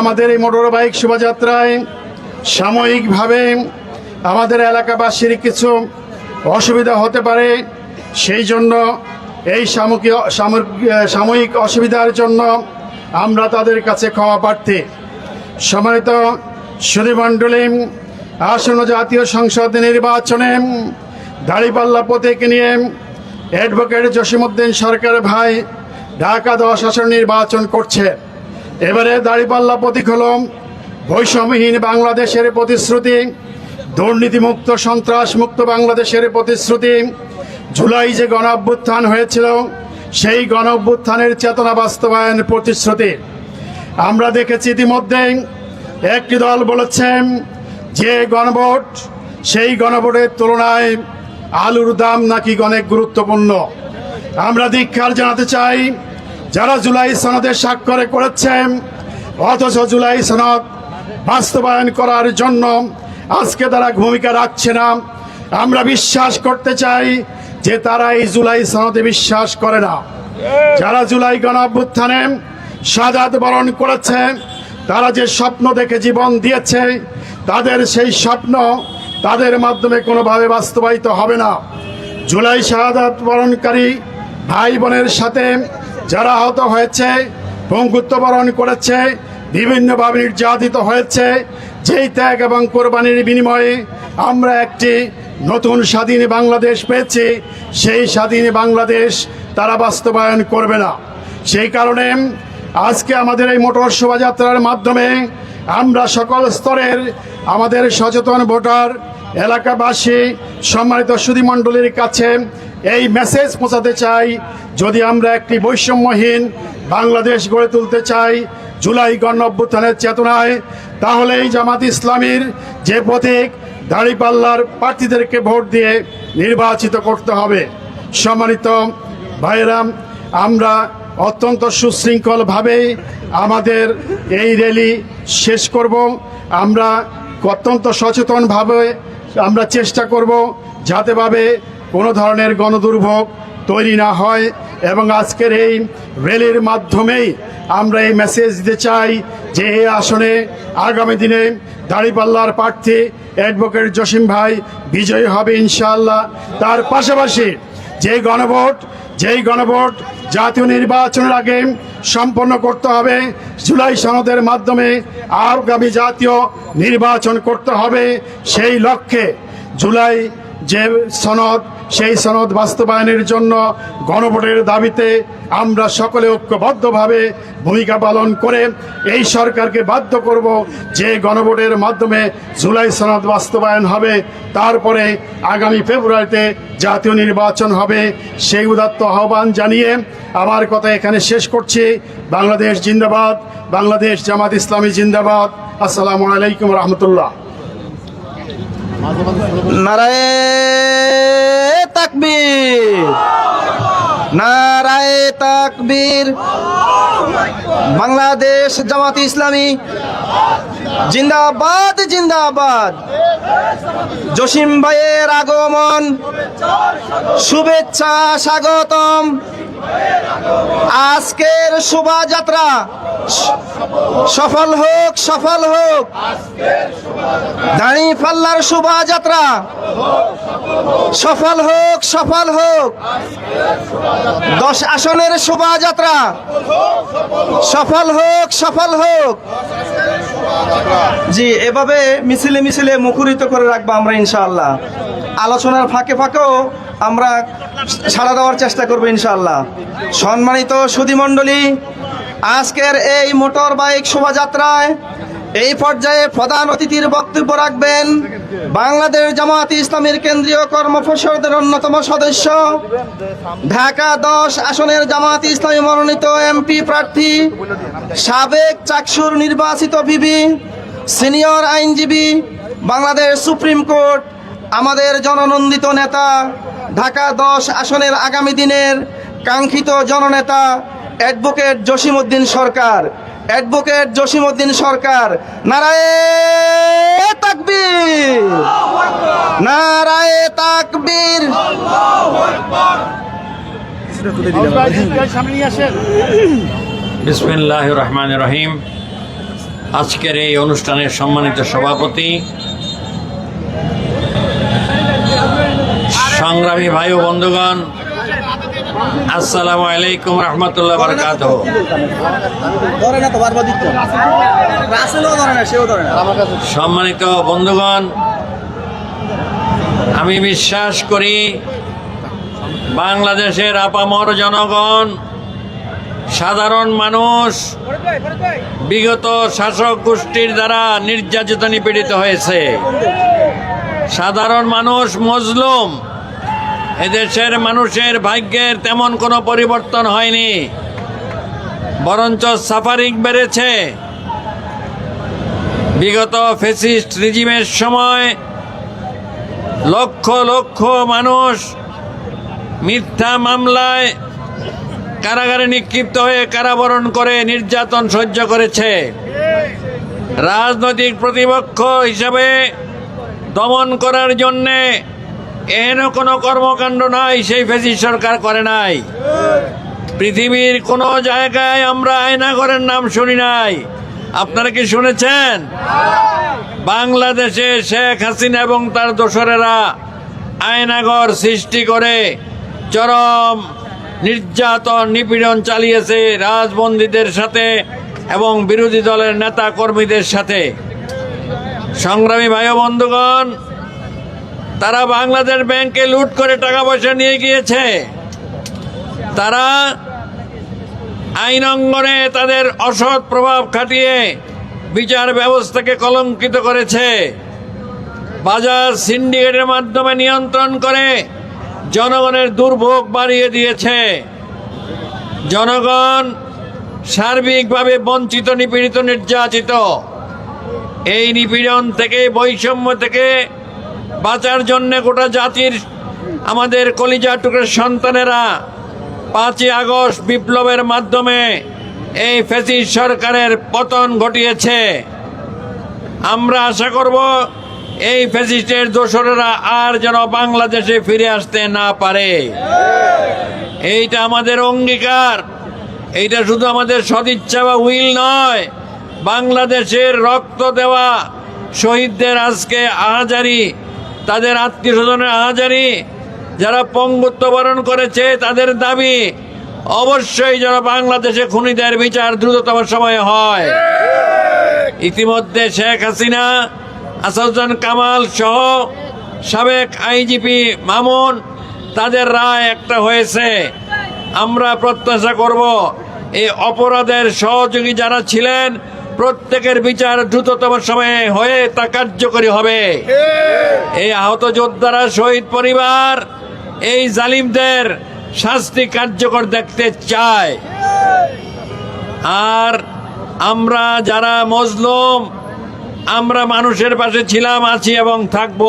আমাদের এই motor bike শোভাযাত্রায় সাময়িকভাবে আমাদের এলাকাবাসীর কিছু অসুবিধা হতে পারে, সেই জন্য এই সাময়িক অসুবিধার জন্য আমরা তাদের কাছে ক্ষমা প্রার্থী। সম্মানিত সুধীমণ্ডলী, আসন্ন জাতীয় সংসদ নির্বাচনে দাড়িপাল্লা প্রতীক নিয়ে অ্যাডভোকেট জসিমউদ্দিন সরকার ভাই ঢাকা দশ আসন নির্বাচন করছে। এবারে দাড়িপাল্লা প্রতীক হল বৈষম্যহীন বাংলাদেশের প্রতিশ্রুতি। দুর্নীতিমুক্ত, সন্ত্রাসমুক্ত বাংলাদেশের প্রতিশ্রুতি। জুলাই যে গণ অভ্যুত্থান হয়েছিল, সেই গণ অভ্যুত্থানের চেতনা বাস্তবায়ন প্রতিশ্রুতি। আমরা দেখেছি ইতিমধ্যে, একটি দল বলেছেন, যে গণভোট, সেই গণভোটের তুলনায় আলুর দাম নাকি অনেক গুরুত্বপূর্ণ। আমরা দীক্ষার জানাতে চাই যারা জুলাই সনদের স্বাক্ষরে করেছেন অথচ জুলাই সনদ বাস্তবায়ন করার জন্য আজকে তারা ভূমিকা রাখছে না। আমরা বিশ্বাস করতে চাই যে তারা এই জুলাই সনদে বিশ্বাস করে না। যারা জুলাই গণ অভ্যুত্থানে সাজাদ বরণ করেছে, তারা যে স্বপ্ন দেখে জীবন দিয়েছে, তাদের সেই স্বপ্ন তাদের মাধ্যমে কোনোভাবে বাস্তবায়িত হবে না। জুলাই শাহাদাত বরণকারী ভাই বোনের সাথে যারা আহত হয়েছে, পঙ্গুত্ব বরণ করেছে বিভিন্নভাবে নির্যাতিত হয়েছে, যেই ত্যাগ এবং কোরবানির বিনিময়ে আমরা একটি নতুন স্বাধীন বাংলাদেশ পেয়েছি, সেই স্বাধীন বাংলাদেশ তারা বাস্তবায়ন করবে না। সেই কারণে আজকে আমাদের এই মোটর শোভাযাত্রার মাধ্যমে আমরা সকল স্তরের আমাদের সচেতন ভোটার, এলাকাবাসী, সম্মানিত সুধীমণ্ডলীর কাছে এই মেসেজ পৌঁছাতে চাই, যদি আমরা একটি বৈষম্যহীন বাংলাদেশ গড়ে তুলতে চাই, জুলাই গণ অভ্যুত্থানের চেতনায়, তাহলে এই জামাত ইসলামীর যে প্রতীক, দাড়িপাল্লার প্রার্থীদেরকে ভোট দিয়ে নির্বাচিত করতে হবে। সম্মানিত ভাইরাম আমরা অত্যন্ত সুশৃঙ্খলভাবে আমাদের এই র্যালি শেষ করব। আমরা অত্যন্ত সচেতনভাবে আমরা চেষ্টা করব যাতেভাবে কোনো ধরনের গণদুর্ভোগ তৈরি না হয় এবং আজকের এই র্যালির মাধ্যমেই আমরা এই মেসেজ দিতে চাই যে এই আসনে আগামী দিনে দাড়িপাল্লার প্রার্থী অ্যাডভোকেট জসিম ভাই বিজয়ী হবে ইনশাআল্লাহ। তার পাশাপাশি যে গণভোট, যেই গণভোট জাতীয় নির্বাচনের আগে সম্পন্ন করতে হবে, জুলাই সনদের মাধ্যমে আগামী জাতীয় নির্বাচন করতে হবে। সেই লক্ষ্যে জুলাই যে সনদ সেই সনদ বাস্তবায়নের জন্য গণভোটের দাবিতে আমরা সকলে ঐক্যবদ্ধভাবে ভূমিকা পালন করে এই সরকারকে বাধ্য করব যে গণভোটের মাধ্যমে জুলাই সনদ বাস্তবায়ন হবে, তারপরে আগামী ফেব্রুয়ারিতে জাতীয় নির্বাচন হবে। সেই উদাত্ত আহ্বান জানিয়ে আমার কথা এখানে শেষ করছি। বাংলাদেশ জিন্দাবাদ, বাংলাদেশ জামাত ইসলামী জিন্দাবাদ। আসসালামু আলাইকুম রহমতুল্লাহ। নারায়ে নারায়ে তাকবীর, বাংলাদেশ জামাত ইসলামী, জিন্দাবাদ জিন্দাবাদ। জসিম ভাইয়ের আগমন, শুভেচ্ছা, স্বাগতম। আজকের শোভাযাত্রা সফল হোক সফল হোক। দাঁড়ি পাল্লার শোভাযাত্রা সফল হোক সফল হোক। দশ আসনের শোভাযাত্রা। সফল হোক সফল হোক। জি, এভাবে মিছিলে মিছিলে মুখরিত করে রাখব আমরা ইনশাআল্লাহ। আলোচনার ফাঁকে ফাঁকেও আমরা সাড়া দেওয়ার চেষ্টা করব ইনশাআল্লাহ। সম্মানিত সুধীমণ্ডলী, আজকের এই মোটর বাইক শোভাযাত্রায় এই পর্যায়ে প্রধান অতিথির বক্তব্য রাখবেন বাংলাদেশ জামাত ইসলামের কেন্দ্রীয় কর্মপরিষদের অন্যতম সদস্য, ঢাকা দশ আসনের জামাত ইসলামী মনোনীত এমপি প্রার্থী, সাবেক চাকসুর নির্বাচিত বিবি, সিনিয়র আইনজীবী, বাংলাদেশ সুপ্রিম কোর্ট, আমাদের জননন্দিত নেতা, ঢাকা দশ আসনের আগামী দিনের কাঙ্ক্ষিত জননেতা, অ্যাডভোকেট জসিমউদ্দিন সরকার। অ্যাডভোকেট জসিমউদ্দিন সরকার, নারায়ে তাকবীর নারায়ে তাকবীর। বিসমিল্লাহ রহমান রহিম। আজকের এই অনুষ্ঠানের সম্মানিত সভাপতি সংগ্রামী ভাই ও বন্ধুগণ আসসালামু আলাইকুম রহমতুল্লাহ বরকাত সম্মানিত বন্ধুগণ আমি বিশ্বাস করি বাংলাদেশের আপামর জনগণ সাধারণ মানুষ বিগত শাসক গোষ্ঠীর দ্বারা নির্যাতিত নিপীড়িত হয়েছে। সাধারণ মানুষ মজলুম এদেশের মানুষের ভাগ্যের তেমন কোনো পরিবর্তন হয়নি। বরঞ্চ সাফারিং বেড়েছে। বিগত ফেসিস্ট রিজিমের সময় লক্ষ লক্ষ মানুষ মিথ্যা মামলায় কারাগারে নিক্ষিপ্ত হয়ে কারাবরণ করে নির্যাতন সহ্য করেছে। রাজনৈতিক প্রতিপক্ষ হিসাবে দমন করার জন্যে এহেন কোনো কর্মকাণ্ড নাই, সেই ফেসি সরকার করে নাই। পৃথিবীর কোনো জায়গায় আমরা আয়নাগরের নাম শুনি নাই। আপনারা কি শুনেছেন? বাংলাদেশে শেখ হাসিনা এবং তার দোসরেরা আয়নাগর সৃষ্টি করে চরম নির্যাতন, নিপীড়ন চালিয়েছে রাজবন্দীদের সাথে এবং বিরোধী দলের নেতা কর্মীদের সাথে। সংগ্রামী ভাই বন্ধুগণ তারা বাংলাদেশ ব্যাংকে লুট করে টাকা পয়সা নিয়ে গিয়েছে। তারা আইন অঙ্গনে তাদের অসৎ প্রভাব খাটিয়ে বিচার ব্যবস্থাকে কলঙ্কিত করেছে। বাজার সিন্ডিকেটের মাধ্যমে নিয়ন্ত্রণ করে জনগণের দুর্ভোগ বাড়িয়ে দিয়েছে। জনগণ সার্বিকভাবে বঞ্চিত, নিপীড়িত, নির্যাতিত। এই নিপীড়ন থেকে, বৈষম্য থেকে বাঁচার জন্য গোটা জাতির, আমাদের কলিজা টুকরের সন্তানেরা পাঁচই আগস্ট বিপ্লবের মাধ্যমে এই ফেসিস সরকারের পতন ঘটিয়েছে। আমরা আশা করব এই ফেসিস্টের দোসরেরা আর যেন বাংলাদেশে ফিরে আসতে না পারে। এইটা আমাদের অঙ্গীকার। এইটা শুধু আমাদের সদিচ্ছা বা উইল নয়, বাংলাদেশের রক্ত দেওয়া শহীদদের আজকে আহাজারি তাদের আত্মীয় স্বজনের আহাজারি যারা পঙ্গুত্ব বরণ করেছে, তাদের দাবি, অবশ্যই যেন বাংলাদেশে খুনিদের বিচার দ্রুততম সময়ে হয়। ইতিমধ্যে শেখ হাসিনা আসাদুজ্জান কামাল সহ সাবেক আইজিপি মামুন তাদের রায় একটা হয়েছে। আমরা প্রত্যাশা করব, এই অপরাধের সহযোগী যারা ছিলেন প্রত্যেকের বিচার দ্রুততম সময়ে হয়ে তা কার্যকরী হবে। এই আহত যোদ্ধারা শহীদ পরিবার, এই জালিমদের শাস্তি কার্যকর দেখতে চায়। আর আমরা যারা মজলুম, আমরা মানুষের পাশে ছিলাম, আছি এবং থাকব।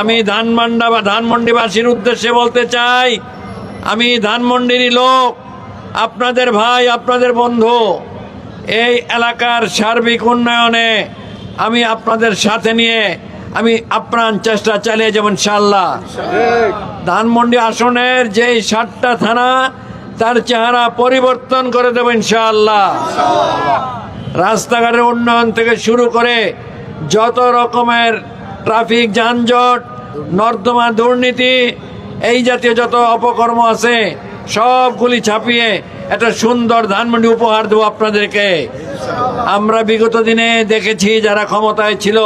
আমি ধানমান্ডা বা ধানমন্ডিবাসীর উদ্দেশ্যে বলতে চাই, আমি ধানমন্ডিরই লোক, আপনাদের ভাই, আপনাদের বন্ধু এই এলাকার সার্বিক উন্নয়নে আমি আপনাদের সাথে নিয়ে আমি আপ্রাণ চেষ্টা চালিয়ে যাব ইনশাল্লাহ ধানমন্ডি আসনের যেই সাতটা থানা, তার চেহারা পরিবর্তন করে দেবো ইনশাআল্লাহ। রাস্তাঘাটের উন্নয়ন থেকে শুরু করে যত রকমের ট্রাফিক যানজট, নর্দমা দুর্নীতি, এই জাতীয় যত অপকর্ম আছে, সবগুলি ছাপিয়ে একটা সুন্দর ধানমন্ডি উপহার দেবো আপনাদেরকে। আমরা বিগত দিনে দেখেছি যারা ক্ষমতায় ছিল,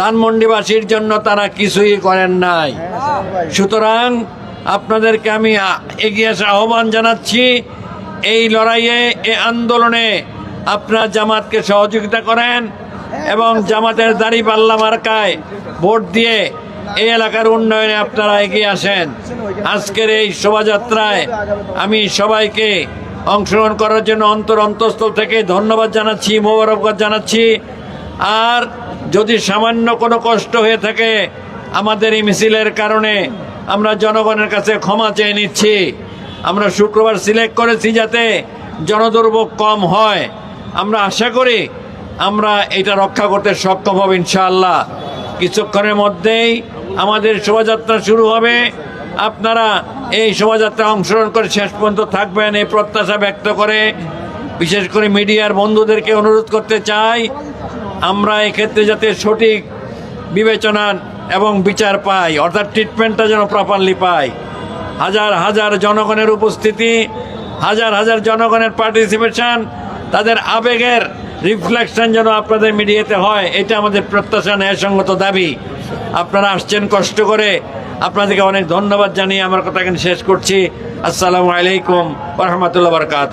ধানমন্ডিবাসীর জন্য তারা কিছুই করেন নাই। সুতরাং আপনাদেরকে আমি এগিয়ে আসা আহ্বান জানাচ্ছি, এই লড়াইয়ে, এই আন্দোলনে আপনার জামাতকে সহযোগিতা করেন এবং জামাতের দাড়ি পাল্লা মার্কায় ভোট দিয়ে এই এলাকার উন্নয়নে আপনারা এগিয়ে আসেন। আজকের এই শোভাযাত্রায় আমি সবাইকে অংশগ্রহণ করার জন্য অন্তর অন্তঃস্থল থেকে ধন্যবাদ জানাচ্ছি, মোবারকবাদ জানাচ্ছি। আর যদি সামান্য কোনো কষ্ট হয়ে থাকে আমাদের এই মিছিলের কারণে, আমরা জনগণের কাছে ক্ষমা চেয়ে নিচ্ছি। আমরা শুক্রবার সিলেক্ট করেছি যাতে জনদুর্ভোগ কম হয়। আমরা আশা করি আমরা এটা রক্ষা করতে সক্ষম হব ইনশাআল্লাহ। কিছুক্ষণের মধ্যেই আমাদের শোভাযাত্রা শুরু হবে। আপনারা এই শোভাযাত্রা অংশগ্রহণ করে শেষ পর্যন্ত থাকবেন এই প্রত্যাশা ব্যক্ত করে। বিশেষ করে মিডিয়ার বন্ধুদেরকে অনুরোধ করতে চাই, আমরা এক্ষেত্রে যাতে সঠিক বিবেচনা এবং বিচার পাই, অর্থাৎ ট্রিটমেন্টটা যেন প্রপারলি পাই। হাজার হাজার জনগণের উপস্থিতি, হাজার হাজার জনগণের পার্টিসিপেশন তাদের আবেগের রিফ্লেকশন যেন আপনাদের মিডিয়াতে হয়, এটা আমাদের প্রত্যাশা, ন্যায়সঙ্গত দাবি। আপনারা আসছেন কষ্ট করে। আপনাদেরকে অনেক ধন্যবাদ জানিয়ে আমার কথা এখানে শেষ করছি। আসসালামু আলাইকুম রহমতুল্লাহ বরকাত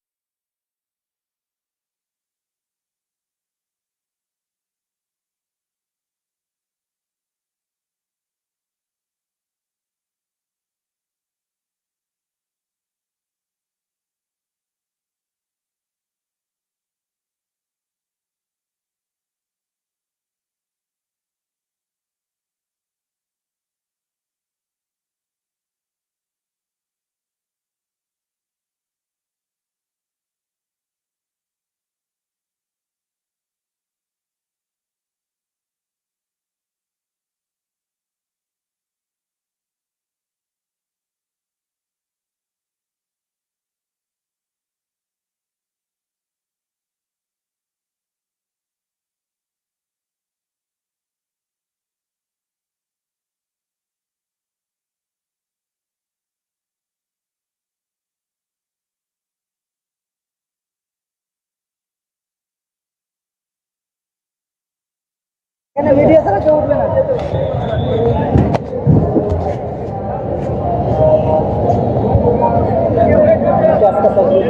করি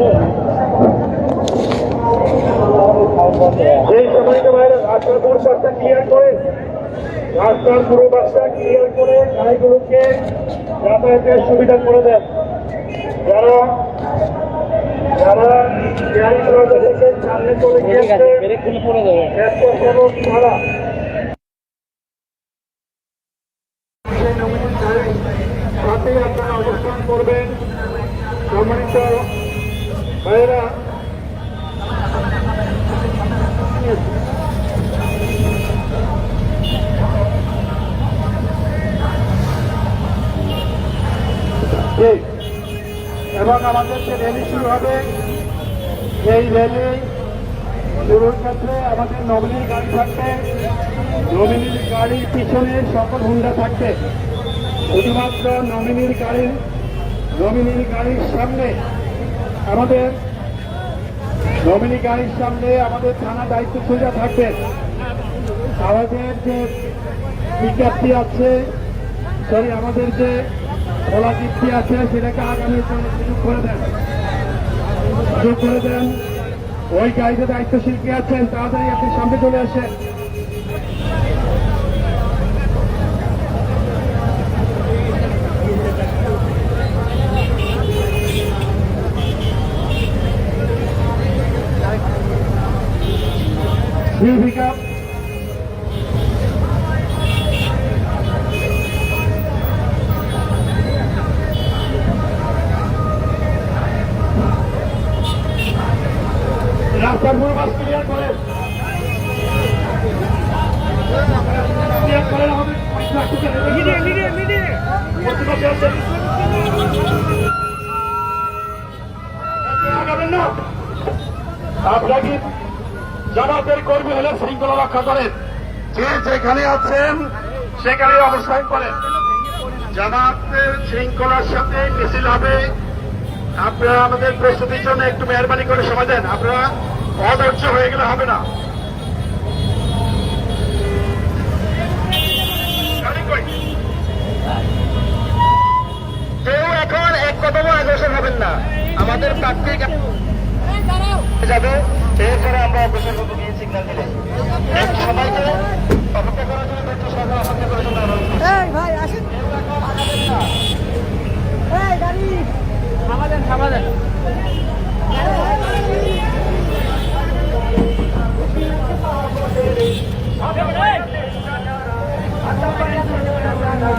এই সম্মানিত ভাইরা রাস্তার পুরো পাশটা ক্লিয়ার করে রাস্তার পুরো পাশটা ক্লিয়ার করে গাড়িগুলোকে যাতায়াতের সুবিধা করে দেন যারা যারা সামনে চলে গিয়েছে এবং আমাদের যে র্যালি শুরু হবে, এই র্যালি শুরুর ক্ষেত্রে আমাদের নমিনির গাড়ি থাকবে। নমিনির গাড়ির পিছনে সকল হুন্ডা থাকবে। শুধুমাত্র নমিনির গাড়ির নমিনির গাড়ির সামনে আমাদের নমিনি গাড়ির সামনে আমাদের থানা দায়িত্ব সোজা থাকবে। আমাদের যে পিকআপটি আছে সরি আমাদের যে খোলা জিপটি আছে, সেটাকে আগামী দিনে সুযোগ করে দেন। সুযোগ করে দেন। ওই গাড়িতে দায়িত্বশীল কে আছেন, তাড়াতাড়ি আপনি সামনে চলে আসেন। পিক আপ রাস্তার পুরো বাস ক্লিয়ার করেন ক্লিয়ার করেন আমাদের প্রতিবাসী আছেন। আগাবেন না আপনারা কি জামাতের কর্মী হলে শৃঙ্খলা রক্ষা করেন। যে যেখানে আছেন সেখানে অবস্থান করেন। জামাতের শৃঙ্খলার সাথে মিছিল হবে। আপনারা আমাদের প্রস্তুতির জন্য একটু মেহরবানি করে সময় দেন। আপনারা অধৈর্য হয়ে গেলে হবে না। কেউ এখন এক কদমও অগ্রসর হবেন না। আমাদের প্রার্থী যাবে এরপরে আমরা অগ্রসর হব গিয়ে সিগন্যাল দিলে। সবাইকে অপেক্ষা করার জন্য সবাই অপেক্ষা করার ভাই আসেন। থামাদেন থামাদেন আপনারা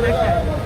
এই